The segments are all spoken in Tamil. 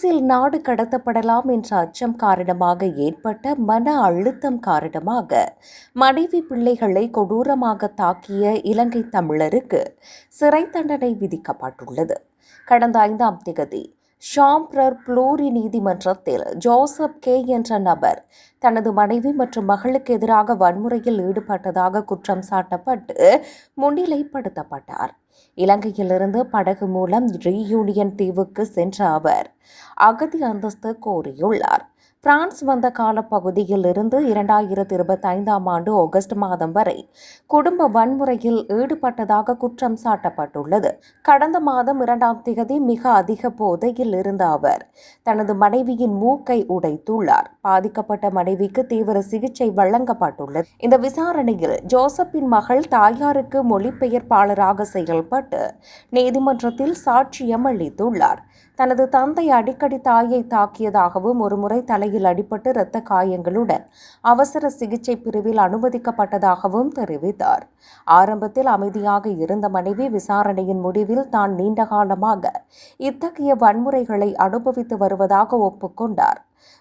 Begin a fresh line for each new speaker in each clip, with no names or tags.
பிரான்சில் நாடு கடத்தப்படலாம் என்ற அச்சம் காரணமாக ஏற்பட்ட மன அழுத்தம் காரணமாக மனைவி பிள்ளைகளை கொடூரமாக தாக்கிய இலங்கை தமிழருக்கு சிறை தண்டனை விதிக்கப்பட்டுள்ளது. கடந்த ஐந்தாம் திகதி ஷாம்ப்ரர் ப்ளூரி நீதிமன்றத்தில் ஜோசப் கே என்ற நபர் தனது மனைவி மற்றும் மகளுக்கு எதிராக வன்முறையில் ஈடுபட்டதாக குற்றம் சாட்டப்பட்டு முன்னிலைப்படுத்தப்பட்டார். இலங்கையிலிருந்து படகு மூலம் ரீயூனியன் தீவுக்கு சென்ற அவர் அகதி அந்தஸ்து கோரியுள்ளார். பிரான்ஸ் வந்த காலப்பகுதியில் இருந்து இரண்டாயிரத்தி இருபத்தைந்தாம் ஆண்டு ஆகஸ்ட் மாதம் வரை குடும்ப வன்முறையில் ஈடுபட்டதாக குற்றம் சாட்டப்பட்டுள்ளது. கடந்த மாதம் இரண்டாம் திகதி மிக அதிக போதையில் இருந்த அவர் தனது மனைவியின் மூக்கை உடைத்துள்ளார். பாதிக்கப்பட்ட மனைவிக்கு தீவிர சிகிச்சை வழங்கப்பட்டுள்ளது. இந்த விசாரணையில் ஜோசப்பின் மகள் தாயாருக்கு மொழிபெயர்ப்பாளராக செயல்பட்டு நீதிமன்றத்தில் சாட்சியம் அளித்துள்ளார் தனது தந்தை அடிக்கடி தாயை தாக்கியதாகவும் ஒருமுறை தலையில் அடிபட்டு இரத்த காயங்களுடன் அவசர சிகிச்சை பிரிவில் அனுமதிக்கப்பட்டதாகவும் தெரிவித்தார். ஆரம்பத்தில் அமைதியாக இருந்த மனைவி விசாரணையின் முடிவில் தான் நீண்டகாலமாக இத்தகைய வன்முறைகளை அனுபவித்து வருவதாக ஒப்புக்கொண்டார்.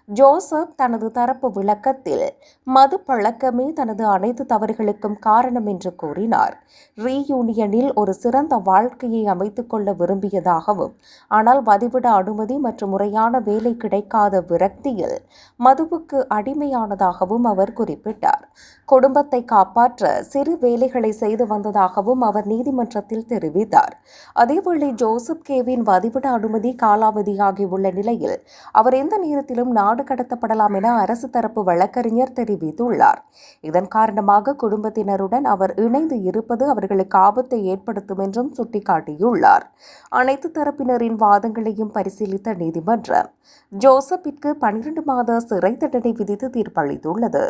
ஜோசப் தனது தரப்பு விளக்கத்தில் மது பழக்கமே தனது அனைத்து தவறுகளுக்கும் காரணம் என்று கூறினார். ரீயூனியனில் ஒரு சிறந்த வாழ்க்கையை அமைத்துக் கொள்ள விரும்பியதாகவும் ஆனால் வதிவிட அனுமதி மற்றும் முறையான வேலை கிடைக்காத விரக்தியில் மதுவுக்கு அடிமையானதாகவும் அவர் குறிப்பிட்டார். குடும்பத்தை காப்பாற்ற சிறு வேலைகளை செய்து வந்ததாகவும் அவர் நீதிமன்றத்தில் தெரிவித்தார். அதேவேளை ஜோசப் கேவின் வதிவிட அனுமதி காலாவதியாகியுள்ள நிலையில் அவர் எந்த நேரத்திலும் நாடு கடத்தப்படலாம் என அரசு தரப்பு வழக்கறிஞர் தெரிவித்துள்ளார். இதன் காரணமாக குடும்பத்தினருடன் அவர் இணைந்து இருப்பது அவர்களுக்கு ஆபத்தை ஏற்படுத்தும் என்றும் சுட்டிக்காட்டியுள்ளார். அனைத்து தரப்பினரின் வாதங்களையும் பரிசீலித்த நீதிமன்றம் ஜோசப்பிற்கு பனிரெண்டு மாத சிறை தண்டனை விதித்து தீர்ப்பளித்துள்ளது.